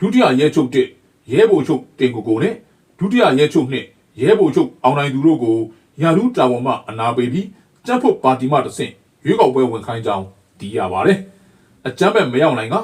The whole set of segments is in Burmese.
ဒုတိယရဲချုပ်တစ်ရဲဘိုလ်ချုပ်တင်ကိုကိုနဲ့ဒုတိယရဲချုပ်နှစ်ရဲဘိုလ်ချုပ်အောင်နိုင်သူတို့ကိုရာထူးတာဝန်မှအနာပေးပြီးကြက်ဖို့ပါတီမှတဆင့်ရွေးကောက်ပွဲဝင်ခိုင်းကြောင်းသိရပါတယ်။အကြမ်းဖက်မရောက်နိုင်က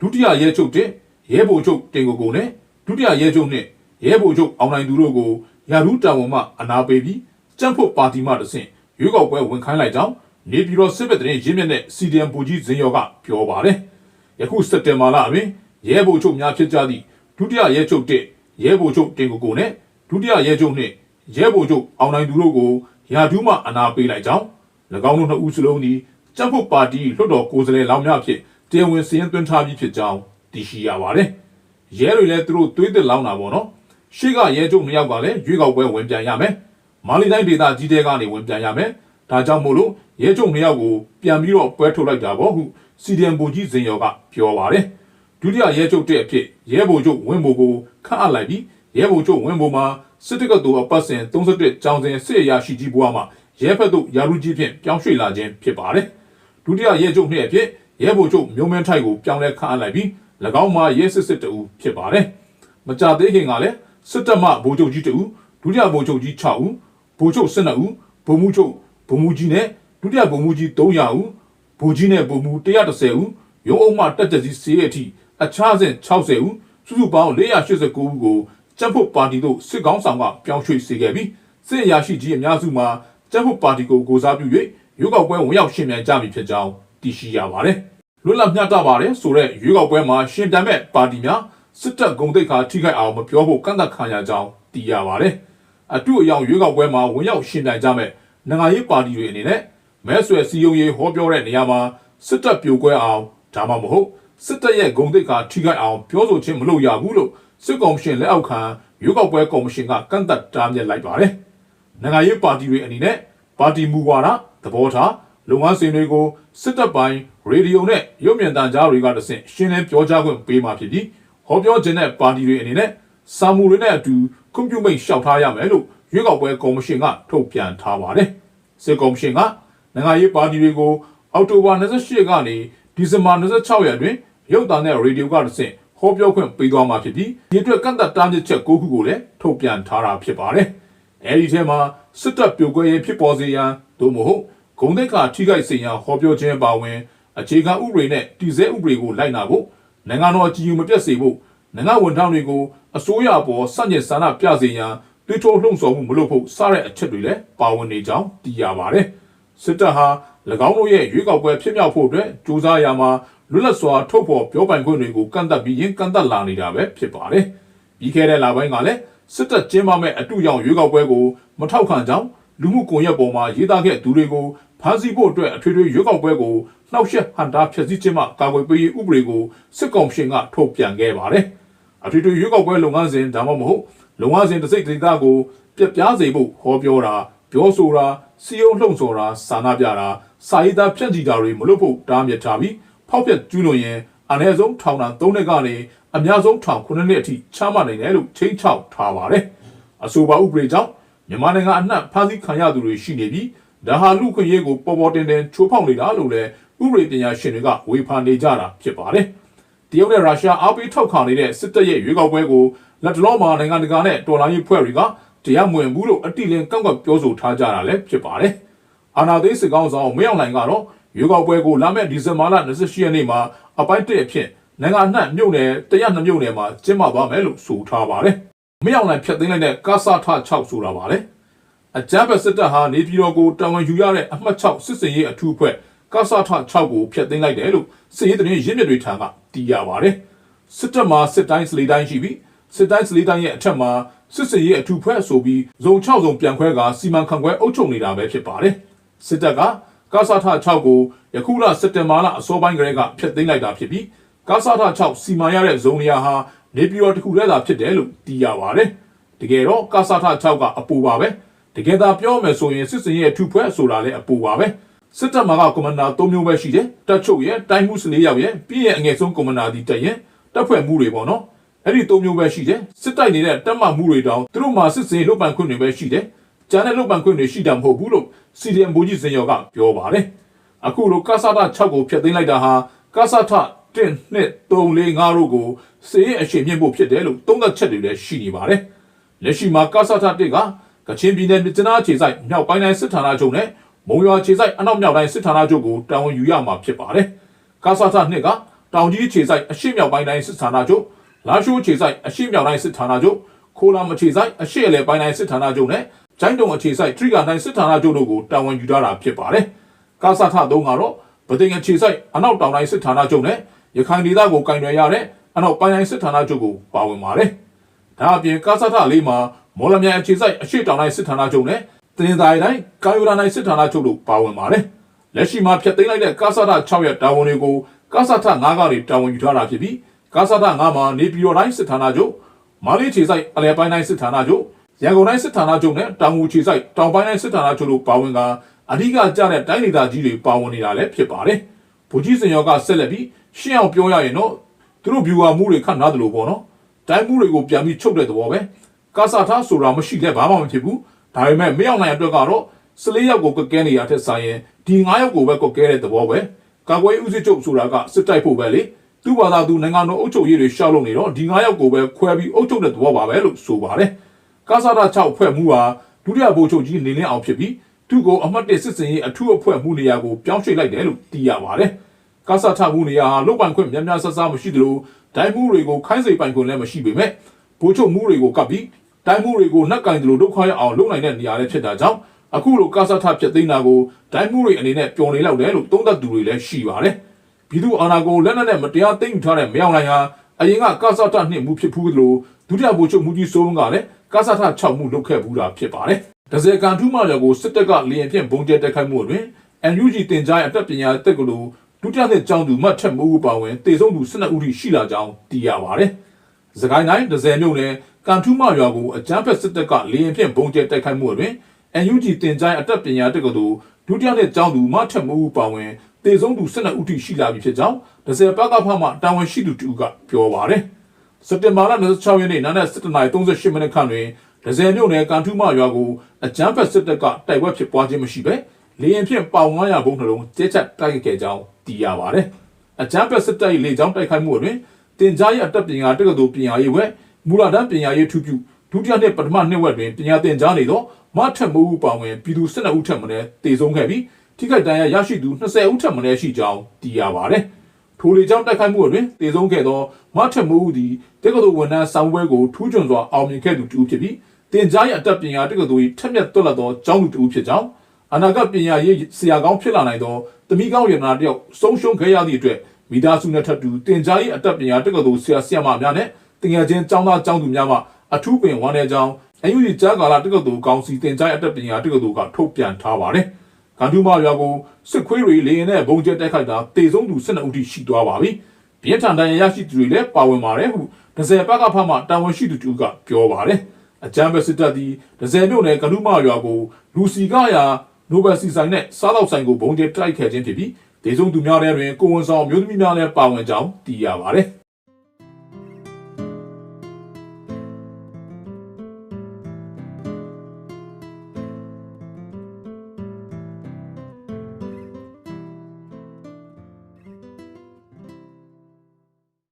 ဒုတိယရဲချုပ်တစ်ရဲဘိုလ်ချုပ်တင်ကိုကိုနဲ့ဒုတိယရဲချုပ်နှစ်ရဲဘိုလ်ချုပ်အောင်နိုင်သူတို့ကိုရာထူးတာဝန်မှအနာပေးပြီးကြက်ဖို့ပါတီမှတဆင့်ရွေးကောက်ပွဲဝင်ခိုင်းလိုက်ကြောင်းနေပြည်တော်စစ်ဘက်တရင်ရင်းမြစ်နဲ့ CDM ပူကြီးဇင်ရော်ကပြောပါတယ်။ယခုစက်တင်ဘာလအတွင်း ရဲဘိုလ်ချုပ်များဖြစ်ကြသည့်ဒုတိယရဲချုပ်တစ်ရဲဘိုလ်ချုပ်တင်ကိုကိုနဲ့ဒုတိယရဲချုပ်နှစ်ရဲဘိုလ်ချုပ်အောင်နိုင်သူတို့ကိုရာထူးမှအနာပေးလိုက်ကြောင်း၎င်းတို့နှစ်ဦးစလုံးသည်ကြက်ဖို့ပါတီလွှတ်တော်ကိုယ်စားလှယ်လောင်များဖြင့်တရားဝင်စီရင်သွင်းထားပြီးဖြစ်ကြောင်းသိရှိရပါတယ်။ရဲတွေလည်းသူတို့သွေးသက်လောင်းတာပေါ့နော်။ရှေ့ကရဲချုပ်နှစ်ယောက်ကလည်းရွေးကောက်ပွဲဝင်ပြန်ရမယ်။မာလီတိုင်းဒေသကြီးတဲကနေဝင်ပြန်ရမယ်။ဒါကြောင့်မို့လို့ရဲချုပ်နှစ်ယောက်ကိုပြန်ပြီးတော့ပွဲထုတ်လိုက်တာပေါ့ဟုစီဒီအမ်ဘူကြီးဇင်ယော်ကပြောပါတယ်။ ဒုတိယရဲချုပ်တဲ့အဖြစ်ရဲဘိုလ်ချုပ်ဝင်းဘိုကိုခန့်အပ်လိုက်ပြီးရဲဘိုလ်ချုပ်ဝင်းဘိုမှာစစ်တပ်ကတူအပတ်စဉ်31ကျောင်းစဉ်စစ်အရာရှိကြီးဘွားမှာရဲဖက်တို့ရာထူးကြီးဖြင့်ပြောင်းရွှေ့လာခြင်းဖြစ်ပါတယ်။ဒုတိယရဲချုပ်နှစ်အဖြစ်ရဲဘိုလ်ချုပ်မျိုးမင်းထိုက်ကိုပြောင်းလဲခန့်အပ်လိုက်ပြီး၎င်းမှာရဲစစ်စစ်တူဖြစ်ပါတယ်။မကြသေးခင်ကလည်းစစ်တပ်မှဗိုလ်ချုပ်ကြီးတူဒုတိယဗိုလ်ချုပ်ကြီး6ဦးဗိုလ်ချုပ်12ဦးဗိုလ်မှူးချုပ်ဗိုလ်မှူးကြီးနဲ့ဒုတိယဗိုလ်မှူးကြီး300ဦးဗိုလ်ကြီးနဲ့ဗိုလ်မှူး130ဦးရုံးအုပ်မှတက်ကြစီစီရဲ့အထိ အခြားစဉ်60ဦးစုစုပေါင်း489ဦးကိုကျန်းဖို့ပါတီတို့စစ်ကောင်းဆောင်ကပြောင်းရွှေ့စေခဲ့ပြီးစစ်အရာရှိကြီးအများစုမှာကျန်းဖို့ပါတီကိုကိုစားပြု၍ရွေးကောက်ပွဲဝင်ရောက်ရှင်မြန်ကြမည်ဖြစ်ကြောင်းသိရှိရပါတယ်လွတ်လပ်မျှတပါတယ်ဆိုတဲ့ရွေးကောက်ပွဲမှာရှင်တမ်းမဲ့ပါတီများစစ်တပ်ဂုံတိတ်ခါထိခိုက်အောင်မပြောဖို့ကန့်သတ်ခံရကြောင်းသိရပါတယ်အတူအယောင်ရွေးကောက်ပွဲမှာဝင်ရောက်ရှင်တန်ကြမဲ့နိုင်ငံရေးပါတီတွေအနေနဲ့မဲဆွယ်စည်းရုံးရေးဟောပြောတဲ့နေရာမှာစစ်တပ်ပြိုကွဲအောင်ဒါမှမဟုတ် စစ်တပ်ရဲ့ဂုံတိတ်ခါထိခိုက်အောင်ပြောဆိုခြင်းမလုပ်ရဘူးလို့စစ်ကောင်ရှင်လက်အောက်ခံရွေးကောက်ပွဲကော်မရှင်ကကန့်သတ်တားမြစ်လိုက်ပါတယ်နိုင်ငံရေးပါတီတွေအနေနဲ့ပါတီမူဝါဒသဘောထားလုပ်ငန်းစဉ်တွေကိုစစ်တပ်ပိုင်းရေဒီယိုနဲ့ရုပ်မြင်သံကြားတွေကတဆင့်ရှင်းလင်းပြောကြားခွင့်ပေးမှာဖြစ်ပြီးဟောပြောခြင်းတဲ့ပါတီတွေအနေနဲ့စာမူတွေနဲ့အတူကွန်ပျူမိတ်လျှောက်ထားရမယ်လို့ရွေးကောက်ပွဲကော်မရှင်ကထုတ်ပြန်ထားပါတယ်စစ်ကော်မရှင်ကနိုင်ငံရေးပါတီတွေကိုအောက်တိုဘာ28ကနေဒီဇင်ဘာ26ရက်အတွင်း ရုပ်သံနဲ့ရေဒီယိုကတဆင့်ဟောပြောခွင့်ပေးသွားမှာဖြစ်ပြီးဒီအတွက်ကန့်သက်တားမြစ်ချက်9ခုကိုလည်းထုတ်ပြန်ထားတာဖြစ်ပါတယ်။အဲဒီထဲမှာစစ်တပ်ပြိုကွဲရေးဖြစ်ပေါ်စေရန်သို့မဟုတ်ဂုံတိတ်ကထိခိုက်စေရန်ဟောပြောခြင်းပါဝင်အခြေခံဥပဒေနဲ့တည်ဆဲဥပဒေကိုလိုက်နာဖို့နိုင်ငံတော်အကြီးအကျယ်မပြတ်စေဖို့နိုင်ငံဝန်ထမ်းတွေကိုအစိုးရပေါ်စန့်ကျင်ဆန္ဒပြစေရန်တွေးထိုးလှုံ့ဆော်မှုမလုပ်ဖို့စတဲ့အချက်တွေလည်းပါဝင်နေကြောင်းသိရပါတယ်။ စစ်တပ်ဟာ၎င်းတို့ရဲ့ရွေးကောက်ပွဲဖြစ်မြောက်ဖို့အတွက်စူးစမ်းရမှာလွတ်လပ်စွာထုတ်ဖော်ပြောပိုင်ခွင့်တွေကိုကန့်သတ်ပြီးရင်ကန့်သတ်လာနေတာပဲဖြစ်ပါတယ်။ပြီးခဲ့တဲ့လပိုင်းကလည်းစစ်တပ်ကျင်းပမဲ့အတူရောင်ရွေးကောက်ပွဲကိုမထောက်ခံကြောင်းလူမှုကွန်ရက်ပေါ်မှာရေးသားခဲ့သူတွေကိုဖမ်းဆီးဖို့အတွက်အထွေထွေရွေးကောက်ပွဲကိုနှောက်ယှက်ဟန်တာဖျက်ဆီးခြင်းမှကာကွယ်ပေးရေးဥပဒေကိုစစ်ကောင်ရှင်ကထုတ်ပြန်ခဲ့ပါတယ်။အထွေထွေရွေးကောက်ပွဲလုပ်ငန်းစဉ်ဒါမှမဟုတ်လုပ်ငန်းစဉ်တစ်စိတ်တစ်သားကိုပြက်ပြားစေဖို့ဟောပြောတာ ပြောဆိုတာစီယုံလှုံ့ဆော်တာစာနာပြတာစာရေးသားဖြန့်ချီတာတွေမလုပ်ဖို့တားမြစ်ထားပြီးဖောက်ပြက်ကျူးလွန်ရင်အနည်းဆုံးထောင်ဒဏ်၃နှစ်ကနေအများဆုံးထောင်9နှစ်အထိချမှတ်နိုင်တယ်လို့ချိန်ချောက်ထားပါတယ်။အဆိုပါဥပဒေကြောင့်မြန်မာနိုင်ငံအနှံ့ဖမ်းဆီးခံရသူတွေရှိနေပြီးဒါဟာလူခွင့်ရေးကိုပေါ်ပေါ်တင်တင်ချိုးဖောက်နေတာလို့လည်းဥပဒေပညာရှင်တွေကဝေဖန်နေကြတာဖြစ်ပါတယ်။တရုတ်နဲ့ရုရှားအားပေးထောက်ခံနေတဲ့စစ်တပ်ရဲ့ရွေးကောက်ပွဲကိုလက်တလောမှာနိုင်ငံတကာနဲ့တော်လှန်ရေးဖွဲ့တွေက တရားမဝင်ဘူးလို့အတိအလင်းကောက်ကွက်ပြောဆိုထားကြတာလည်းဖြစ်ပါတယ်။အာနာသိစစ်ကောင်းဆောင်မင်းအောင်လှိုင်ကတော့ရွေးကောက်ပွဲကိုလာမယ့်ဒီဇင်ဘာလ28ရက်နေ့မှာအပိုင်းတစ်အဖြစ်နိုင်ငံအနှံ့မြို့နယ်102မြို့နယ်မှာကျင်းပသွားမယ်လို့ဆိုထားပါတယ်။မင်းအောင်လှိုင်ဖျက်သိမ်းလိုက်တဲ့ကာဆာထ6ဆိုတာပါလေ။အကြမ်းဖက်စစ်တပ်ဟာနေပြည်တော်ကိုတာဝန်ယူရတဲ့အမှတ်6စစ်စင်ရေးအထူးအဖွဲ့ကာဆာထ6ကိုဖျက်သိမ်းလိုက်တယ်လို့စစ်ရေးသတင်းရင်းမြစ်တွေထံကသိရပါတယ်။စစ်တပ်မှာစစ်တိုင်းစလေတိုင်းရှိပြီးစစ်တိုင်းစလေတိုင်းရဲ့အထက်မှာ စစ်စင်ရေးအထူးဖွဲ့ဆိုပြီးဇုံ6ဇုံပြန်ခွဲကစီမံခန့်ခွဲအုပ်ချုပ်နေတာပဲဖြစ်ပါတယ်။စစ်တပ်ကကာဆာထ6ကိုယခုလစက်တင်ဘာလအစောပိုင်းကလေးကဖျက်သိမ်းလိုက်တာဖြစ်ပြီးကာဆာထ6စီမံရတဲ့ဇုံနေရာဟာနေပြည်တော်တစ်ခုတည်းသာဖြစ်တယ်လို့သိရပါတယ်။တကယ်တော့ကာဆာထ6ကအပူပါပဲ။တကယ်သာပြောမယ်ဆိုရင်စစ်စင်ရဲ့အထူးဖွဲ့ဆိုတာလည်းအပူပါပဲ။စစ်တပ်မှာကကွန်မန်ဒါ၃မျိုးပဲရှိတယ်။တပ်ချုပ်ရဲ့တိုင်းမှုစလေးယောက်ရဲ့ပြီးရဲ့အငယ်ဆုံးကွန်မန်ဒါဒီတက်ရဲ့တပ်ဖွဲ့မှုတွေပေါ့နော်။ အဲ့ဒီ၃မျိုးပဲရှိတယ်။စစ်တိုက်နေတဲ့တပ်မမှုတွေတောင်သူတို့မှာစစ်စင်လုတ်ပန်ခွင့်တွေပဲရှိတယ်။ကျန်တဲ့လုတ်ပန်ခွင့်တွေရှိတာမဟုတ်ဘူးလို့ CDM ဘူကြီးစင်ရော်ကပြောပါတယ်။အခုလိုကာဆာတာ6ကိုဖျက်သိမ်းလိုက်တာဟာကာဆာထ1 2 3 4 5တို့ကိုစေရေးအရှိန်မြင့်ဖို့ဖြစ်တယ်လို့သုံးသပ်ချက်တွေလည်းရှိနေပါတယ်လက်ရှိမှာကာဆာထတစ်ကကချင်ပြည်နယ်မြစ်နာခြေဆိုင်မြောက်ပိုင်းတိုင်းစစ်ဌာနချုပ်နဲ့မုံရွာခြေဆိုင်အနောက်မြောက်တိုင်းစစ်ဌာနချုပ်ကိုတာဝန်ယူရမှာဖြစ်ပါတယ်ကာဆာထနှစ်ကတောင်ကြီးခြေဆိုင်အရှိမြောက်ပိုင်းတိုင်းစစ်ဌာနချုပ် လာရှိုးခြေဆိုင်အရှိမြောက်တိုင်းစစ်ဌာနချုပ်ခိုလာမခြေဆိုင်အရှိအလဲပိုင်းတိုင်းစစ်ဌာနချုပ်နဲ့ကျိုင်းတုံအခြေဆိုင်ထရိဂါတိုင်းစစ်ဌာနချုပ်တို့ကိုတာဝန်ယူထားတာဖြစ်ပါတယ်ကာဆာထသုံးကတော့ဗတိန်အခြေဆိုင်အနောက်တောင်တိုင်းစစ်ဌာနချုပ်နဲ့ရခိုင်ဒေသကိုကင်တွယ်ရတဲ့အနောက်ပိုင်းတိုင်းစစ်ဌာနချုပ်ကိုပါဝင်ပါတယ်ဒါအပြင်ကာဆာထလေးမှာမော်လမြိုင်အခြေဆိုင်အရှိတောင်တိုင်းစစ်ဌာနချုပ်နဲ့တင်သားတိုင်းကာယိုရာတိုင်းစစ်ဌာနချုပ်တို့ပါဝင်ပါတယ်လက်ရှိမှာဖျက်သိမ်းလိုက်တဲ့ကာဆာထ6ရက်တာဝန်တွေကိုကာဆာထ9ကနေတာဝန်ယူထားတာဖြစ်ပြီး ကာဆာထ9မှာနေပြည်တော်တိုင်းစစ်ဌာနချုပ်မာလေးခြေဆိုင်အလဲပိုင်းတိုင်းစစ်ဌာနချုပ်ရန်ကုန်တိုင်းစစ်ဌာနချုပ်နဲ့တောင်ငူခြေဆိုင်တောင်ပိုင်းတိုင်းစစ်ဌာနချုပ်တို့ပါဝင်ကအဓိကကျတဲ့တိုင်းဒေသကြီးတွေပါဝင်နေတာလည်းဖြစ်ပါတယ်။ဗိုလ်ကြီးစင်ရောကဆက်လက်ပြီးရှင်းအောင်ပြောရရင်တော့သူတို့ viewer မှုတွေခန့်ထားတယ်လို့ပေါ့နော်။တိုင်းမှုတွေကိုပြန်ပြီးချုပ်တဲ့သဘောပဲ။ကာစာထားဆိုတာမရှိတဲ့ဘာမှမဖြစ်ဘူး။ဒါပေမဲ့မရောက်နိုင်အတွက်ကတော့14ယောက်ကိုကကဲနေရတဲ့ဆိုင်ရင်ဒီ9ယောက်ကိုပဲကကဲတဲ့သဘောပဲ။ကာကွယ်ဦးစီးချုပ်ဆိုတာကစစ်တိုက်ဖို့ပဲလေ။ သူ့ဘာသာသူနိုင်ငံတော်အုပ်ချုပ်ရေးတွေရှောက်လို့နေတော့ဒီ9ယောက်ကိုပဲခွဲပြီးအုပ်ချုပ်တဲ့သဘောပါပဲလို့ဆိုပါတယ်။ကာစာတာ6ဖွဲ့မှုဟာဒုတိယဗိုလ်ချုပ်ကြီးနေလင်းအောင်ဖြစ်ပြီးသူ့ကိုအမှတ်1စစ်စင်ရေးအထူးအဖွဲ့မှုနေရာကိုပြောင်းရွှေ့လိုက်တယ်လို့သိရပါတယ်။ကာစာထမှုနေရာဟာလုတ်ပိုင်ခွင့်များများဆဆမရှိသလိုဒိုင်းမှုတွေကိုခိုင်းစိတ်ပိုင်ခွင့်လည်းမရှိပေမဲ့ဗိုလ်ချုပ်မှုတွေကိုကပ်ပြီးဒိုင်းမှုတွေကိုနှက်ကင်သလိုဒုက္ခရအောင်လုပ်နိုင်တဲ့နေရာလည်းဖြစ်တာကြောင့်အခုလိုကာစာထဖြစ်သိမ်းတာကိုဒိုင်းမှုတွေအနေနဲ့ပျော်နေလောက်တယ်လို့သုံးသပ်သူတွေလည်းရှိပါတယ်။ ပြည်သူအာဏာကိုလက်နက်နဲ့မတရားသိမ်းယူထားတဲ့မယောင်လိုင်ဟာအရင်ကကာစာထနှစ်မှုဖြစ်ဖူးသလိုဒုတိယဗိုလ်ချုပ်မှုကြီးစိုးဝင်းကလည်းကာစာထ6မှုလုပ်ခဲ့ဘူးတာဖြစ်ပါတယ်။ဒဇယ်ကန်ထူးမရွာကိုစစ်တပ်ကလေရင်ဖြင့်ဘုံကျဲတိုက်ခိုက်မှုအတွင် NUG တင်ကြားရဲ့အတက်ပညာတက်ကလေးဒုတိယနှစ်ကျောင်းသူမှတ်ချက်မိုးပါဝင်တေဆုံးသူ12ဦးထိရှိလာကြောင်းသိရပါတယ်။စကိုင်းတိုင်းဒဇယ်မြို့နယ်ကန်ထူးမရွာကိုအကြမ်းဖက်စစ်တပ်ကလေရင်ဖြင့်ဘုံကျဲတိုက်ခိုက်မှုအတွင် NUG တင်ကြားအတက်ပညာတက်ကလေးဒုတိယနှစ်ကျောင်းသူမှတ်ချက်မိုးပါဝင် တေဆုံးသူ12ဦးထိရှိလာပြီဖြစ်ကြောင်းဒဇယ်ပကဖမှတာဝန်ရှိသူတူကပြောပါတယ်။စက်တင်ဘာလ26ရက်နေ့နနက်7:38မိနစ်ခန့်တွင်ဒဇယ်မြို့နယ်ကန်ထူးမရွာကိုအကြမ်းဖက်စစ်တပ်ကတိုက်ပွဲဖြစ်ပွားခြင်းမရှိဘဲလေရင်ဖြင့်ပေါင်900ဘုံနှလုံးကျဲချက်တိုက်ခဲ့ကြောင်းသိရပါတယ်။အကြမ်းဖက်စစ်တပ်၏လေကြောင်းတိုက်ခိုက်မှုအတွင်တင်ကြားရဲ့အတက်ပညာတက္ကသိုလ်ပညာရေးဝက်မူလာတန်းပညာရေးထူးပြုဒုတိယနှစ်ပထမနှစ်ဝက်တွင်ပညာသင်ကြားနေသောမထက်မိုးဦးပါဝင်ပြည်သူ12ဦးထက်မနည်းတေဆုံးခဲ့ပြီး ထိခိုက်ဒဏ်ရာရရှိသူ20ဦးထက်မနည်းရှိကြောင်းသိရပါတယ်။ထိုလေကြောင်းတိုက်ခိုက်မှုအတွင်တေဆုံးခဲ့သောမထက်မိုးဦးသည်တက္ကသိုလ်ဝန်ထမ်းဆောင်ပွဲကိုထူးချွန်စွာအောင်မြင်ခဲ့သူတူဖြစ်ပြီးတင်ကြားရဲ့အတက်ပညာတက္ကသိုလ်၏ထက်မြက်သွက်လက်သောကျောင်းသူတူဖြစ်ကြောင်းအနာဂတ်ပညာရေးဆရာကောင်းဖြစ်လာနိုင်သောတမိကောင်းရတနာတယောက်ဆုံးရှုံးခဲ့ရသည့်အတွက်မိသားစုနဲ့ထပ်တူတင်ကြားရေးအတက်ပညာတက္ကသိုလ်ဆရာဆရာမများနဲ့တင်ငယ်ချင်းကျောင်းသားကျောင်းသူများမှအထူးပင်ဝမ်းတဲ့ကြောင်းအယူကြီးကြားကာလတက္ကသိုလ်ကောင်စီတင်ကြားရေးအတက်ပညာတက္ကသိုလ်ကထုတ်ပြန်ထားပါတယ်။ ကန်တူမရွာကိုစစ်ခွေးတွေလေရင်နဲ့ဘုံကျဲတိုက်ခိုက်တာတေဆုံးသူ12ဦးထိရှိသွားပါပြီ။ပြင်းထန်တဲ့ရရှိသူတွေလည်းပါဝင်ပါတယ်ဟုဒဇယ်ဘက်ကဖမှတာဝန်ရှိသူတူကပြောပါတယ်။အကြမ်းဖက်စစ်တပ်သည်ဒဇယ်မြို့နယ်ကနုမရွာကိုလူစီကရာနိုဘယ်စီဆိုင်နဲ့စားတော့ဆိုင်ကိုဘုံကျဲတိုက်ခဲ့ခြင်းဖြစ်ပြီးဒေဆုံးသူများထဲတွင်ကိုဝန်ဆောင်မျိုးသမီးများလည်းပါဝင်ကြောင်းသိရပါတယ်။